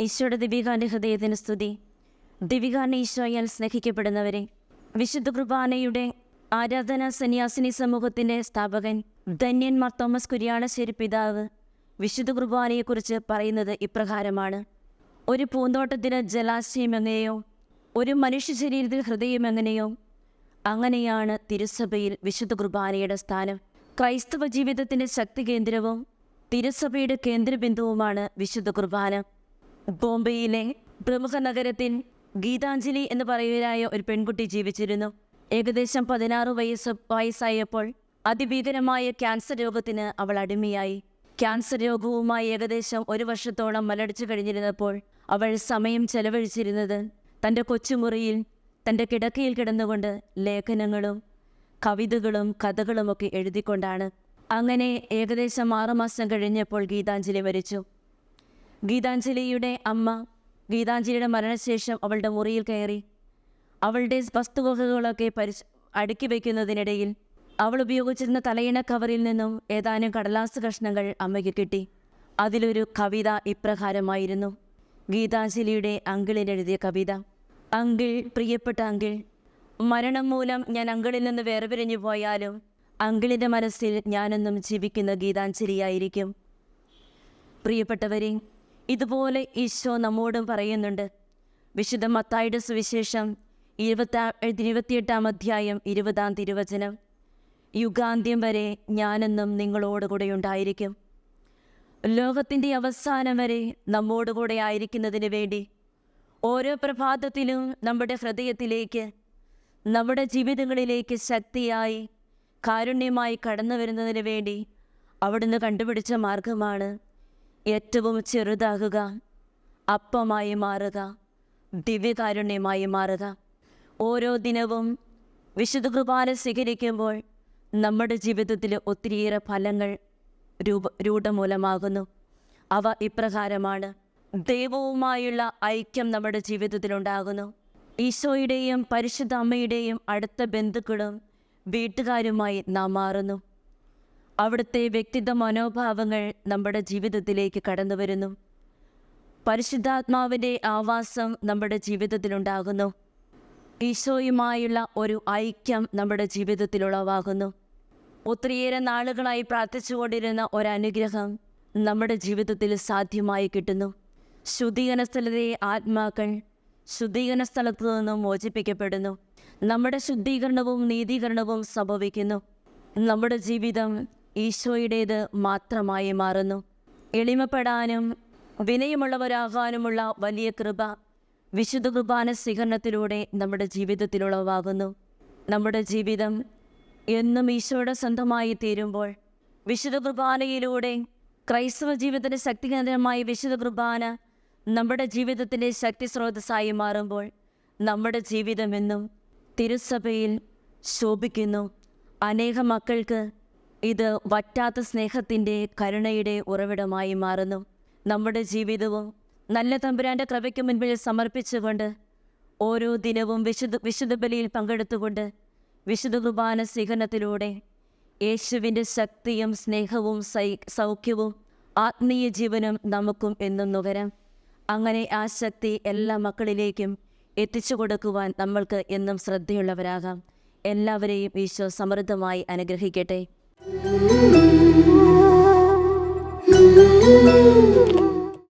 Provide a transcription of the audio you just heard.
ഈശോയുടെ ദിവികാന്റെ ഹൃദയത്തിന് സ്തുതി. ദിവികാന്റെ ഈശോയാൽ സ്നേഹിക്കപ്പെടുന്നവരെ വിശുദ്ധ കുർബാനയുടെ ആരാധന സന്യാസിനി സമൂഹത്തിന്റെ സ്ഥാപകൻ ധന്യൻ മാർ തോമസ് കുര്യാണശ്ശേരി പിതാവ് വിശുദ്ധ കുർബാനയെക്കുറിച്ച് പറയുന്നത് ഇപ്രകാരമാണ്. ഒരു പൂന്തോട്ടത്തിന് ജലാശയം എങ്ങനെയോ ഒരു മനുഷ്യ ശരീരത്തിൽ ഹൃദയം എങ്ങനെയോ അങ്ങനെയാണ് തിരുസഭയിൽ വിശുദ്ധ കുർബാനയുടെ സ്ഥാനം. ക്രൈസ്തവ ജീവിതത്തിന്റെ ശക്തി കേന്ദ്രവും തിരുസഭയുടെ കേന്ദ്രബിന്ദുവുമാണ് വിശുദ്ധ കുർബാന. ബോംബെയിലെ പ്രമുഖ നഗരത്തിൽ ഗീതാഞ്ജലി എന്ന് പറയുന്നതായ ഒരു പെൺകുട്ടി ജീവിച്ചിരുന്നു. ഏകദേശം പതിനാറ് വയസ്സ് വയസ്സായപ്പോൾ അതിഭീകരമായ ക്യാൻസർ രോഗത്തിന് അവൾ അടിമയായി. ക്യാൻസർ രോഗവുമായി ഏകദേശം ഒരു വർഷത്തോളം മലടിച്ചു കഴിഞ്ഞിരുന്നപ്പോൾ അവൾ സമയം ചെലവഴിച്ചിരുന്നത് തന്റെ കൊച്ചുമുറിയിൽ തന്റെ കിടക്കയിൽ കിടന്നുകൊണ്ട് ലേഖനങ്ങളും കവിതകളും കഥകളുമൊക്കെ എഴുതിക്കൊണ്ടാണ്. അങ്ങനെ ഏകദേശം ആറുമാസം കഴിഞ്ഞപ്പോൾ ഗീതാഞ്ജലി മരിച്ചു. ഗീതാഞ്ജലിയുടെ അമ്മ ഗീതാഞ്ജലിയുടെ മരണശേഷം അവളുടെ മുറിയിൽ കയറി അവളുടെ വസ്തുവകകളൊക്കെ പരിശ അടുക്കി വയ്ക്കുന്നതിനിടയിൽ അവൾ ഉപയോഗിച്ചിരുന്ന തലയിണ കവറിൽ നിന്നും ഏതാനും കടലാസ് കഷ്ണങ്ങൾ അമ്മയ്ക്ക് കിട്ടി. അതിലൊരു കവിത ഇപ്രകാരമായിരുന്നു. ഗീതാഞ്ജലിയുടെ അങ്കിളിനെഴുതിയ കവിത. അങ്കിൾ പ്രിയപ്പെട്ട അങ്കിൾ മരണം മൂലം ഞാൻ അങ്കിളിൽ നിന്ന് വേർപിരിഞ്ഞു പോയാലും അങ്കിളിന്റെ മനസ്സിൽ ഞാനെന്നും ജീവിക്കുന്ന ഗീതാഞ്ജലിയായിരിക്കും. പ്രിയപ്പെട്ടവരെ ഇതുപോലെ ഈശോ നമ്മോടും പറയുന്നുണ്ട്. വിശുദ്ധ മത്തായുടെ സുവിശേഷം ഇരുപത്താ ഇരുപത്തിയെട്ടാം അധ്യായം ഇരുപതാം തിരുവചനം. യുഗാന്ത്യം വരെ ഞാനെന്നും നിങ്ങളോടുകൂടെ ഉണ്ടായിരിക്കും. ലോകത്തിന്റെ അവസാനം വരെ നമ്മോടുകൂടെ ആയിരിക്കുന്നതിന് വേണ്ടി ഓരോ പ്രഭാതത്തിലും നമ്മുടെ ഹൃദയത്തിലേക്ക് നമ്മുടെ ജീവിതങ്ങളിലേക്ക് ശക്തിയായി കാരുണ്യമായി കടന്നു വരുന്നതിന് വേണ്ടി അവിടുന്ന് കണ്ടുപിടിച്ച മാർഗമാണ് ഏറ്റവും ചെറുതാകുക അപ്പമായി മാറുക ദിവ്യകാരുണ്യമായി മാറുക. ഓരോ ദിനവും വിശുദ്ധ കുർബാന സ്വീകരിക്കുമ്പോൾ നമ്മുടെ ജീവിതത്തിൽ ഒത്തിരിയേറെ ഫലങ്ങൾ രൂപ രൂഢമൂലമാകുന്നു. അവ ഇപ്രകാരമാണ്. ദൈവവുമായുള്ള ഐക്യം നമ്മുടെ ജീവിതത്തിലുണ്ടാകുന്നു ഈശോയുടെയും പരിശുദ്ധ അമ്മയുടെയും അടുത്ത ബന്ധുക്കളും വീട്ടുകാരുമായി നാം മാറുന്നു. അവിടുത്തെ വ്യക്തിത്വ മനോഭാവങ്ങൾ നമ്മുടെ ജീവിതത്തിലേക്ക് കടന്നു വരുന്നു. പരിശുദ്ധാത്മാവിന്റെ ആവാസം നമ്മുടെ ജീവിതത്തിലുണ്ടാകുന്നു. ഈശോയുമായുള്ള ഒരു ഐക്യം നമ്മുടെ ജീവിതത്തിൽ ഉളവാകുന്നു. ഒത്തിരിയേറെ നാളുകളായി പ്രാർത്ഥിച്ചുകൊണ്ടിരുന്ന ഒരനുഗ്രഹം നമ്മുടെ ജീവിതത്തിൽ സാധ്യമായി കിട്ടുന്നു. ശുദ്ധീകരണ സ്ഥലത്തെ ആത്മാക്കൾ ശുദ്ധീകരണ സ്ഥലത്തു നിന്നും മോചിപ്പിക്കപ്പെടുന്നു. നമ്മുടെ ശുദ്ധീകരണവും നീതീകരണവും സംഭവിക്കുന്നു. നമ്മുടെ ജീവിതം ഈശോയുടേത് മാത്രമായി മാറുന്നു. എളിമപ്പെടാനും വിനയമുള്ളവരാകാനുമുള്ള വലിയ കൃപ വിശുദ്ധ കുർബാന സ്വീകരണത്തിലൂടെ നമ്മുടെ ജീവിതത്തിലുളവാകുന്നു. നമ്മുടെ ജീവിതം എന്നും ഈശോയുടെ സ്വന്തമായി തീരുമ്പോൾ വിശുദ്ധ കുർബാനയിലൂടെ ക്രൈസ്തവ ജീവിതത്തിന്റെ ശക്തികേന്ദ്രമായ വിശുദ്ധ കുർബാന നമ്മുടെ ജീവിതത്തിന്റെ ശക്തി സ്രോതസ്സായി മാറുമ്പോൾ നമ്മുടെ ജീവിതമെന്നും തിരുസഭയിൽ ശോഭിക്കുന്നു. അനേക മക്കൾക്ക് ഇത് വറ്റാത്ത സ്നേഹത്തിന്റെ കരുണയുടെ ഉറവിടമായി മാറുന്നു. നമ്മുടെ ജീവിതവും നല്ല തമ്പുരാന്റെ കൃപയ്ക്ക് മുൻപിൽ സമർപ്പിച്ചുകൊണ്ട് ഓരോ ദിനവും വിശുദ്ധ വിശുദ്ധ ബലിയിൽ പങ്കെടുത്തുകൊണ്ട് വിശുദ്ധ കുർബാന സ്വീകരണത്തിലൂടെ യേശുവിന്റെ ശക്തിയും സ്നേഹവും സൈ സൗഖ്യവും ആത്മീയ ജീവനും നമുക്കും എന്നും നുകരാം. അങ്ങനെ ആ ശക്തി എല്ലാ മക്കളിലേക്കും എത്തിച്ചു കൊടുക്കുവാൻ നമ്മൾക്ക് എന്നും ശ്രദ്ധയുള്ളവരാകാം. എല്ലാവരെയും ഈശോ സമൃദ്ധമായി അനുഗ്രഹിക്കട്ടെ. Thank you.